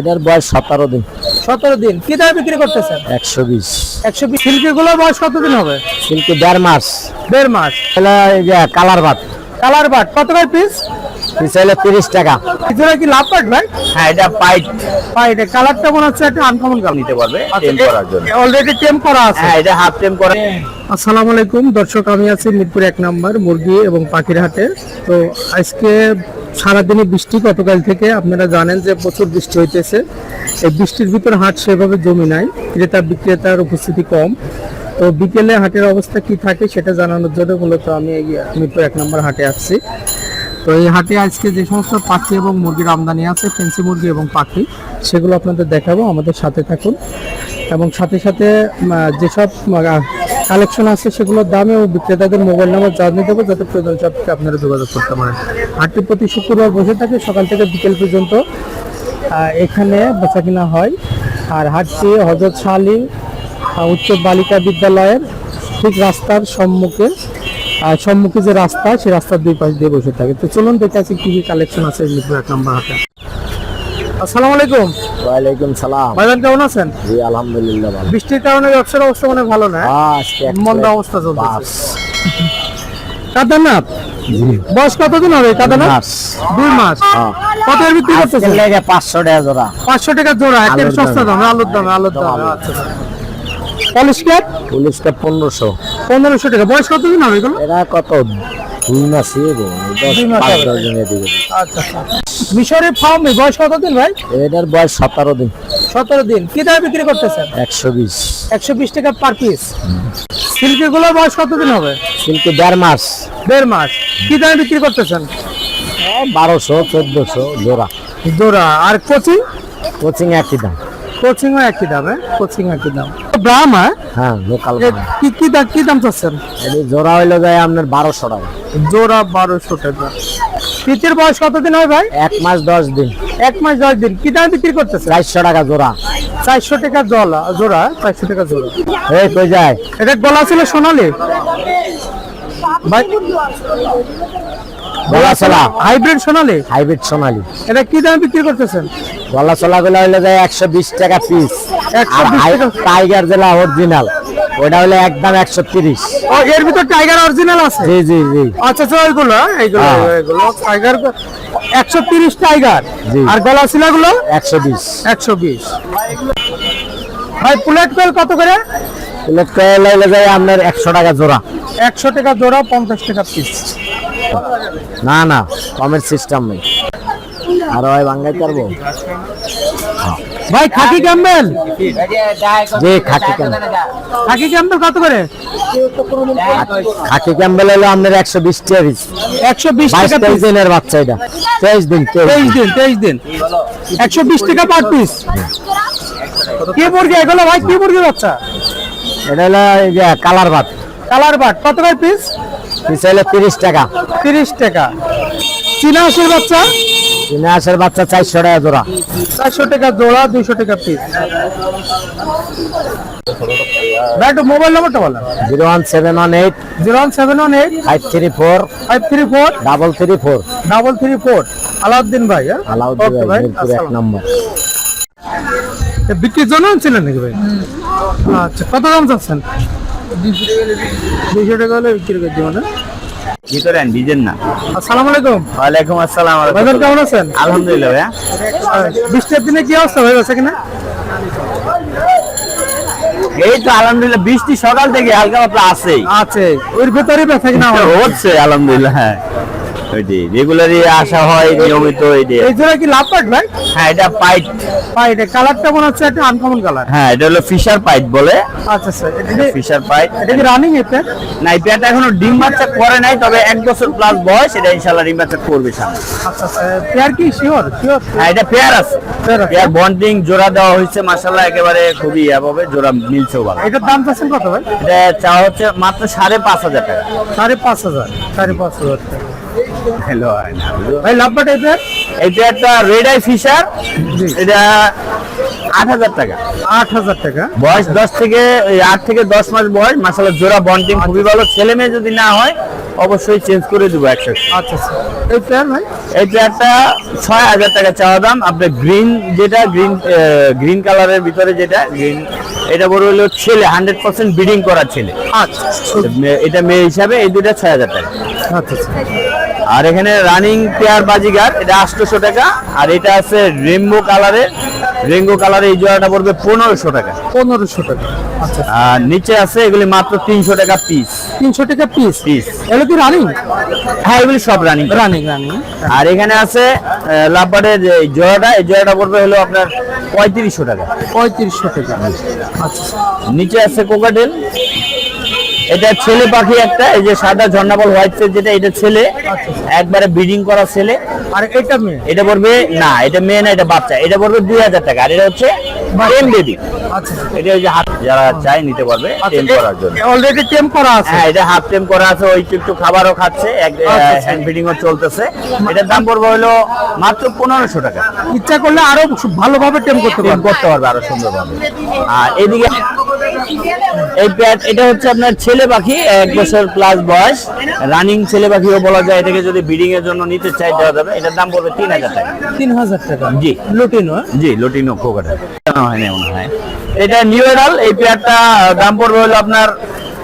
এটার বয়স সতেরো দিন। সতেরো দিন। কি দামে বিক্রি করতেছেন? একশো বিশ। একশো বিশ। সিল্কি গুলোর বয়স কতদিন হবে? সিল্কি দেড় মাস। দেড় মাস। তাহলে কালার ভাত কালার বাট কত করে পিস পিছাইলে তিরিশ টাকা। কিছুটা কি লাভ পাট ভাই? হ্যাঁ এটা পাইট ভাই এটা কালারটা মনে হচ্ছে একটা আনকমন কালার নিতে পারবে আচ্ছা, টেম করার জন্য। অলরেডি টেম করা আছে। হ্যাঁ এটা হাফ টেম করে। আসসালামু আলাইকুম দর্শক আমি আছি মিরপুর এক নম্বর মুরগি এবং পাখির হাটে। তো আজকে সারাদিনই বৃষ্টি গতকাল থেকে আপনারা জানেন যে প্রচুর বৃষ্টি হইতেছে। এই বৃষ্টির ভিতর হাট সেভাবে জমি নাই ক্রেতা বিক্রেতার উপস্থিতি কম। তো বিকেলে হাটের অবস্থা কি থাকে সেটা জানানোর জন্য মূলত আমি মিরপুর এক নম্বর হাটে আসছি। তো এই হাটে আজকে যে সমস্ত পাখি এবং মুরগির আমদানি আছে, ফেন্সি মুরগি এবং পাখি, সেগুলো আপনাদের দেখাবো, আমাদের সাথে থাকুন। এবং সাথে সাথে যেসব কালেকশন আছে, সেগুলোর দামে ও বিক্রেতাদের মোবাইল নাম্বার জানিয়ে দেবো, যাতে প্রয়োজন সাপেক্ষে আপনারা যোগাযোগ করতে পারেন। হাটটি প্রতি শুক্রবার বসে থাকে, সকাল থেকে বিকেল পর্যন্ত এখানে বেচা কিনা হয়। আর হাটটি হজরত শালী উচ্চ বালিকা বিদ্যালয়ের ঠিক রাস্তার সম্মুখে। আর সম্মুখে যে রাস্তা সেই রাস্তার দুই পাশ দিয়ে বসে থাকে। তো চলুন দেখে আছি কি কি কালেকশন আছে মিরপুর এক নম্বর হাটে আসসালামু আলাইকুম। ওয়ালাইকুম সালাম। ভাইজান কেমন আছেন? জি আলহামদুলিল্লাহ ভালো। বৃষ্টির কারণে ব্যবসার অবস্থা মানে ভালো না? হ্যাঁ, আজকে মন্দা অবস্থা বাস। কাদানাথ? বয়স কতদিন হবে কাদানাথ? দুই মাস। হ্যাঁ। কত এর বিক্রি করতেছেন? লেগে পাঁচশো টাকা জোড়া। পাঁচশো টাকা জোড়া একের আলুর সস্তা দামে। আলুর দামে আলুর দামে। আচ্ছা পলিশ পনেরোশো। পনেরোশো টাকা। বয়স কতদিন হবে এগুলো? এরা কত? দুই মাসই হবে। আচ্ছা আচ্ছা। ফার্মে বয়স কতদিন ভাই? এটার বয়স সতেরো দিন। সতেরো দিন। কি দামে বিক্রি করতেছেন? একশো বিশ। একশো বিশ টাকা পার পিস সিল্কি গুলোর বয়স কতদিন হবে? কিন্তু দেড় মাস। দেড় মাস। কি দামে বিক্রি করতেছেন? বারোশো চোদ্দশো জোড়া। জোড়া। আর কোচিং? কোচিং একই দাম। কোচিং ও একই দামে কোচিং একই দাম। ব্রাহ্মা হ্যাঁ? লোকাল কি কি দাম কি দাম চাচ্ছেন? জোড়া হইল যায় আপনার বারোশো টাকা। জোড়া বারোশো টাকা। পিচের বয়স কতদিন হয় ভাই? এক মাস দশ দিন। এক মাস দশ দিন। কি দামে বিক্রি করতেছেন? চারশো টাকা জোড়া। চারশো টাকা জলা জোড়া চারশো টাকা জোড়া। এই কই যায়? এটা গলা ছিল সোনালি? ভাই গলা চলা। হাইব্রিড সোনালি? হাইব্রিড সোনালি। এটা কি দামে বিক্রি করতেছেন? গলা চলা গুলো হইল যায় একশো বিশ টাকা পিস টাইগার জেলা অরিজিনাল ওটা হলো একদম একশো তিরিশ। এর ভিতর টাইগার অরিজিনাল আছে? জি জি জি। আচ্ছা আচ্ছা ওইগুলো এইগুলো হ্যাঁ। এইগুলো টাইগার একশো তিরিশ টাইগার জি। আর গলা শিলাগুলো একশো বিশ। একশো বিশ। ভাই প্লেট কোয়েল কত করে? প্লেট কয়েল হইল যায় আপনার একশো টাকা জোড়া। একশো টাকা জোড়া পঞ্চাশ টাকা পিস না না কমের সিস্টেম নেই। আর ওই বাঙ্গাই পারব ভাই খাকি ক্যাম্বেল? যে খাকি ক্যাম্বেল। খাকি ক্যাম্বেল কত করে? খাকি ক্যাম্বেল হলো আপনার একশো বিশ টাকা একশো বিশ টাকা তেইশ দিনের বাচ্চা এটা। তেইশ দিন তেইশ দিন। তেইশ দিন। একশো বিশ টাকা পার পিস কি মুরগি এগুলো ভাই? কি মুরগি বাচ্চা? এটা হলো কালার ভাত কালার বাট কত করে পিস পিস হলো তিরিশ টাকা। তিরিশ টাকা। চীনা হাঁসের বাচ্চা? তিন হাজার বাচ্চা চারশো টাকা জোড়া। চারশো টাকা জোড়া দুইশো টাকা পিস একটু মোবাইল নাম্বারটা বলেন। Zero one seven one eight zero one seven one eight five three four five three four double three four. Double three four. Alauddin ভাই হ্যাঁ? আলাউদ্দিন ভাই, এক। নম্বর। এ বিক্রির জন্য আনছিলেন নাকি ভাই? আচ্ছা কত দাম চাচ্ছেন? দুইশো টাকা হলে বিক্রি করে দিব না ভিজেন না। আসসালামু আলাইকুম। ওয়ালাইকুম আসসালাম ভাইজান কেমন আছেন? আলহামদুলিল্লাহ ভাইয়া। বৃষ্টির দিনে কি অবস্থা হয়ে গেছে কিনা? এই তো আলহামদুলিল্লাহ বৃষ্টি সকাল থেকে হালকা পাতলা আছে আছে ওর ভেতরে ব্যথা কিনা হচ্ছে আলহামদুলিল্লাহ। হ্যাঁ ওইটি রেগুলারই আসা হয় নিয়মিত এই জন্য কি লাভ পাট ভাই? হ্যাঁ এটা পাইট ভাই কালারটা মনে হচ্ছে একটা আনকমন কালার হ্যাঁ এটা হলো ফিশার পাইট বলে। আচ্ছা স্যার এটা ফিশার পাইট এটা কি রানিং এতে না এই পেয়ারটা এখনও ডিম বাচ্চা করে নাই তবে এক বছর প্লাস বয়স এটা ইনশাল্লাহ ডিম বাচ্চা করবে সামনে। আচ্ছা স্যার পেয়ার কি? শিওর শিওর হ্যাঁ এটা পেয়ার আছে। পেয়ার বন্ডিং জোড়া দেওয়া হয়েছে মাসাল্লাহ একেবারে খুবই পাবে জোড়া মিলছেও ভালো। এটার দাম চাচ্ছেন কত ভাই? এটা চাওয়া হচ্ছে মাত্র সাড়ে পাঁচ হাজার টাকা। সাড়ে পাঁচ হাজার সাড়ে পাঁচ হাজার টাকা। ভাই লাভ পাট এই পেয়ার এটা একটা রেড আই ফিশার এটা আট হাজার টাকা। আট হাজার টাকা? বয়স দশ থেকে আট থেকে দশ মাস বয়স। মাসালা জোড়া বন্টিং খুবই ভালো। ছেলে মেয়ে যদি না হয় অবশ্যই চেঞ্জ করে দেবো একশো আচ্ছা আচ্ছা। এই পেয়ার ভাই? এই চেয়ারটা ছয় হাজার টাকা চাওয়া দাম। আপনার গ্রিন যেটা গ্রিন গ্রিন কালারের ভিতরে যেটা গ্রিন এটা বড় হলো ছেলে হান্ড্রেড পার্সেন্ট ব্রিডিং করা ছেলে। আচ্ছা এটা মেয়ে হিসাবে এই দুটা ছয় হাজার টাকা। আচ্ছা আচ্ছা। আর এখানে রানিং পেয়ার বাজিগার এটা আটশোশো টাকা। আর এটা আছে রেমবো কালারের রেঙ্গো কালারের এই জোড়াটা পড়বে পনেরোশো টাকা। পনেরোশো টাকা। আচ্ছা। আর নিচে আছে এগুলি মাত্র তিনশো টাকা পিস তিনশো টাকা পিস পিস এগুলো কি রানিং হ্যাঁ এগুলি সব রানিং রানিং রানিং আর এখানে আছে লাভবার্ডের যে জোড়াটা এই জোড়াটা পড়বে হলো আপনার পঁয়ত্রিশশো টাকা। পঁয়ত্রিশশো টাকা। আচ্ছা। নিচে আছে কোকাটেল এটা ছেলে পাখি একটা এই যে সাদা ঝর্ণাবল হোয়াইট যেটা এটা ছেলে। একবারে ব্রিডিং করা ছেলে। আর এটা মেয়ে? এটা পড়বে না এটা মেয়ে না এটা বাচ্চা। এটা পড়বে দুই হাজার টাকা আর এটা হচ্ছে টেম বেবি আচ্ছা। এটা ওই যে হাত যারা চায় নিতে পারবে টেম করার জন্য। অলরেডি টেম করা আছে? হ্যাঁ এটা হাফ টেম করা আছে ওই একটু খাবারও খাচ্ছে আচ্ছা, হ্যান্ড ফিডিং ও চলতেছে। এটার দাম পড়বে হলো মাত্র পনেরোশো টাকা। ইচ্ছা করলে আরও ভালোভাবে টেম করতে পারবে। করতে পারবে আরও সুন্দরভাবে। আর এদিকে এই প্যাট এটা হচ্ছে আপনার ছেলে পাখি এক বছর প্লাস বয়স। রানিং ছেলে পাখিও বলা যায় এটাকে যদি ব্রিডিং এর জন্য নিতে চাই দেওয়া যাবে। এটার দাম পড়বে তিন হাজার টাকা। তিন হাজার টাকা? জি। লুটিনো হ্যাঁ? জি লটিনো কোকাটা হয় না মনে হয়? এটা নিউ এডাল এই পেয়ারটা দাম পড়বে হলো আপনার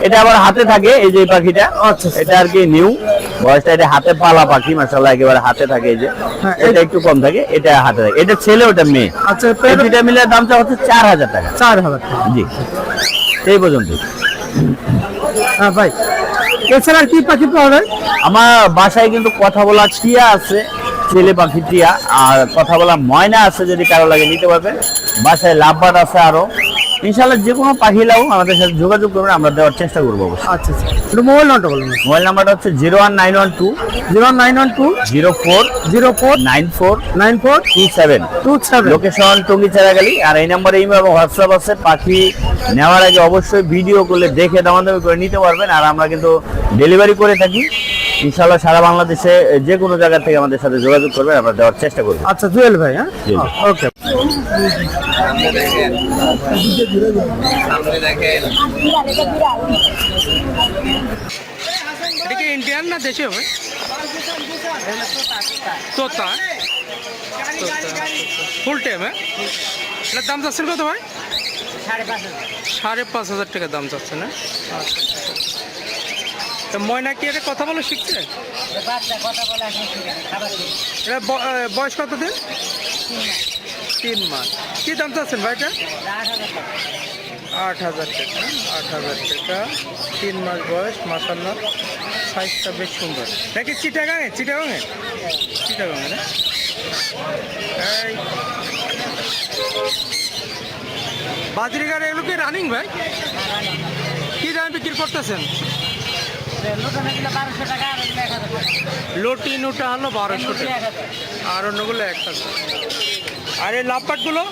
এটা আবার হাতে থাকে এই যে পাখিটা। আচ্ছা। এটা আর কি নিউ বয়সটা এটা হাতে পালা পাখি মাসাল্লাহ একেবারে হাতে থাকে এই যে। হ্যাঁ, এটা একটু কম থাকে এটা হাতে থাকে। এটা ছেলে ওটা মেয়ে। আচ্ছা মিলে দামটা হচ্ছে চার হাজার টাকা। চার হাজার জি। এই পর্যন্ত। হ্যাঁ ভাই। এছাড়া কি পাখি পাওয়া যায়? আমার বাসায় কিন্তু কথা বলা টিয়া আছে ছেলে পাখি টিয়া। আর কথা বলা ময়না আছে যদি কারও লাগে নিতে পারবে বাসায় লাভবাট আছে আরও। ইনশাল্লাহ যে কোনো পাখি লাও আমাদের সাথে যোগাযোগ করবেন আমরা দেওয়ার চেষ্টা করব আচ্ছা আচ্ছা। একটু মোবাইল নাম্বারটা বলুন। মোবাইল নাম্বারটা হচ্ছে zero one nine one two zero one nine one two zero four zero four nine four nine four two seven. Two seven. Location Tongi Cheragali আর এই নাম্বারে ইমেল এবং হোয়াটসঅ্যাপ আছে। পাখি নেওয়ার আগে অবশ্যই ভিডিও করলে দেখে দামাদামি করে নিতে পারবেন আর আমরা কিন্তু ডেলিভারি করে থাকি। ইনশাল্লাহ সারা বাংলাদেশে যে কোনো জায়গা থেকে আমাদের সাথে যোগাযোগ করবেন আমরা দেওয়ার চেষ্টা করব। আচ্ছা জুয়েল ভাই হ্যাঁ। ওকে। এটা কি ইন্ডিয়ান না দেশে ভাই? তোতা। ফুল টাইম হ্যাঁ? এটার দাম চাচ্ছেন কত ভাই? সাড়ে পাঁচ হাজার। টাকা দাম চাচ্ছে না। তা ময়না কি এটা কথা বলে শিখছে? এটা বয়স কত দিন তিন মাস। কি দাম চাচ্ছেন ভাই এটা আট হাজার টাকা, আট হাজার টাকা। তিন মাস বয়স মাসাল্লাহ সাইজটা বেশ সুন্দর। নাকি চিটাগাঙে? চিটাগাঙে? চিটাগাঙে না? এই। বাজরিগার এগুলো কি রানিং ভাই? কি দামে বিক্রি করতেছেন? লটি নুটা হলো বারোশো টাকা। আর অন্যগুলো এক হাজার। আর এই লাভপাটগুলো